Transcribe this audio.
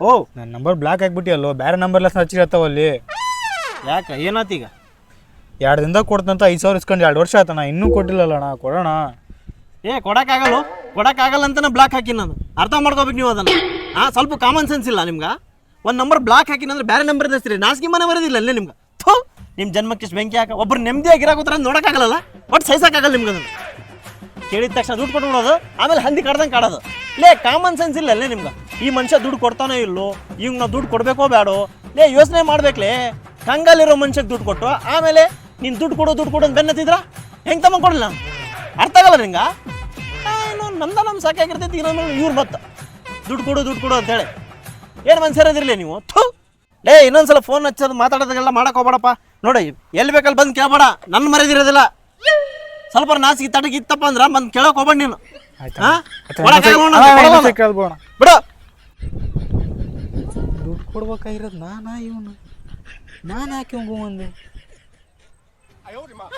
ಓ. ನನ್ನ number block ಆಗಿಬಿಟ್ಟಿಯಲ್ಲೋ ಬೇರೆ ನಂಬರ್ಲೆಸ್ ಹಚ್ಚಿರತ್ತಾವ ಅಲ್ಲಿ. ಯಾಕ ಏನಾತೀಗ ಎರಡು ದಿನದಾಗ ಕೊಡ್ತಂತ ಐದು ಸಾವಿರ ಇಸ್ಕೊಂಡು ಎರಡು ವರ್ಷ ಆಯ್ತಣ್ಣ ಇನ್ನೂ ಕೊಟ್ಟಿಲ್ಲಲ್ಲ ಅಣ್ಣ ಕೊಡೋಣ. ಏ ಕೊಡಕ್ಕಾಗಲ್ಲ ಕೊಡಕ್ಕಾಗಲ್ಲ ಅಂತಾನೆ ಬ್ಲಾಕ್ ಹಾಕಿ ನಾನು. ಅರ್ಥ ಮಾಡ್ಕೋಬೇಕು ನೀವು ಅದನ್ನ. ಆ ಸ್ವಲ್ಪ ಕಾಮನ್ ಸೆನ್ಸ್ ಇಲ್ಲ ನಿಮ್ಗೆ? ಒಂದು ನಂಬರ್ ಬ್ಲಾಕ್ ಹಾಕಿನ ಅಂದ್ರೆ ಬೇರೆ ನಂಬರ್ ಹಚ್ಚಿರಿ ನಾಸಿಗೆ ಮನೆ ಬರೋದಿಲ್ಲ ಅಲ್ಲೇ ನಿಮ್ಗೆ? ಥೋ ನಿಮ್ಮ ಜನ್ಮಕ್ಕೆ ಬೆಂಕಿ ಹಾಕ ಒಬ್ರು ನೆಮ್ಮದಿಯಾಗಿರಾಕೋತ್ರ ನೋಡೋಕ್ಕಾಗಲ್ಲ ಒಟ್ಟು ಸಹಿಸೋಕ್ಕಾಗಲ್ಲ ನಿಮ್ಗೆ ಅದನ್ನು ಕೇಳಿದ ತಕ್ಷಣ ದುಡ್ಡು ಕೊಟ್ಬಿಡೋದು ಆಮೇಲೆ ಹಂದಿ ಕಾಡ್ದಂಗೆ ಕಾಡೋದು. ಲೇ ಕಾಮನ್ ಸೆನ್ಸ್ ಇಲ್ಲ ಅಲ್ಲೇ ನಿಮ್ಗೆ. ಈ ಮನುಷ್ಯ ದುಡ್ಡು ಕೊಡ್ತಾನೋ ಇಲ್ಲೋ ಇವ್ಗೆ ನಾವು ದುಡ್ಡು ಕೊಡಬೇಕೋ ಬೇಡೋ ಲೇ, ಯೋಚನೆ ಮಾಡ್ಬೇಕ್ಲೇ. ಕಂಗಾಲಿರೋ ಮನುಷ್ಯಕ್ಕೆ ದುಡ್ಡು ಕೊಟ್ಟು, ಆಮೇಲೆ ನೀನು ದುಡ್ಡು ಕೊಡು ದುಡ್ಡು ಕೊಡು ಅಂತ ಬೆನ್ನತ್ತಿದ್ರ ಹೆಂಗೆ ತಮ್ಮ ಕೊಡಲ್ಲ ಅರ್ಥ ಆಗಲ್ಲ ನಿಂಗೆ ಏನು ನಮ್ದ ನಮ್ಮ ಸಾಕಾಗಿರ್ತೈತಿ ಇನ್ನೊಂದು ಇವ್ರು ಮತ್ತೆ. ದುಡ್ಡು ಕೊಡು ದುಡ್ಡು ಕೊಡು ಅಂತೇಳಿ ಏನು ಮನ್ಸಿರೋದಿರಲಿ ನೀವು? ಥೂ. ಲೇ, ಇನ್ನೊಂದ್ಸಲ ಫೋನ್ ಹಚ್ಚೋದು ಮಾತಾಡೋದಕ್ಕೆಲ್ಲ ಮಾಡೋಕೆ ಹೋಗ್ಬೇಡಪ್ಪ. ನೋಡಿ, ಎಲ್ಲಿ ಬೇಕಲ್ಲಿ ಬಂದು ಕೇಳಬೇಡ. ನನ್ನ ಮರೆದಿರೋದಿಲ್ಲ ಸ್ವಲ್ಪ ನಾಸಿಗೆ ತಡಗಿ ಇತ್ತಪ್ಪ ಅಂದ್ರ ಬಂದು ಕೇಳಕ್ ಹೋಗ್ಬೇಡ ನೀನು. ಹಾ? ಹೋಗೋಣ. ಕೊಡಲ್ಲ ಬಿಡು. ದುಡ್ಡು ಕೊಡ್ಬೇಕಾಗಿರೋದು ನಾನಾ ಇವನು? ನಾನು ಯಾಕೆ ಅಯ್ಯೋ ಬಂದೆ